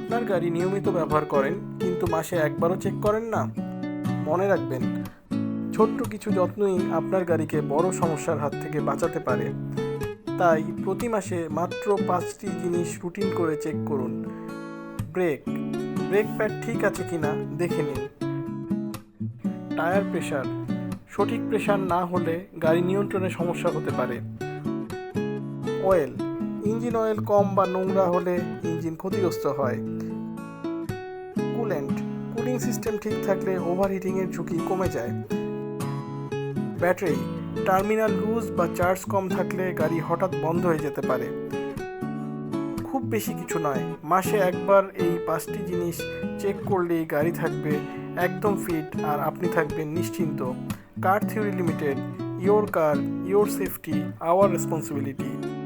আপনার গাড়ি নিয়মিত ব্যবহার করেন, কিন্তু মাসে একবারও চেক করেন না? মনে রাখবেন, ছোট্ট কিছু যত্নই আপনার গাড়িকে বড় সমস্যার হাত থেকে বাঁচাতে পারে। তাই প্রতি মাসে মাত্র পাঁচটি জিনিস রুটিন করে চেক করুন। ব্রেক ব্রেক প্যাড ঠিক আছে কিনা দেখে নিন। টায়ার প্রেশার সঠিক প্রেশার না হলে গাড়ি নিয়ন্ত্রণে সমস্যা হতে পারে। অয়েল ইঞ্জিন অয়েল কম বা নোংরা হলে ইঞ্জিন ক্ষতিগ্রস্ত হয়। কুলেন্ট, কুলিং সিস্টেম ঠিক থাকলে ওভারহিটিংয়ের ঝুঁকি কমে যায়। ব্যাটারি, টার্মিনাল লুজ বা চার্জ কম থাকলে গাড়ি হঠাৎ বন্ধ হয়ে যেতে পারে। খুব বেশি কিছু নয়, মাসে একবার এই পাঁচটি জিনিস চেক করলেই গাড়ি থাকবে একদম ফিট আর আপনি থাকবেন নিশ্চিন্ত। Car theory limited? Your car, your safety, our responsibility.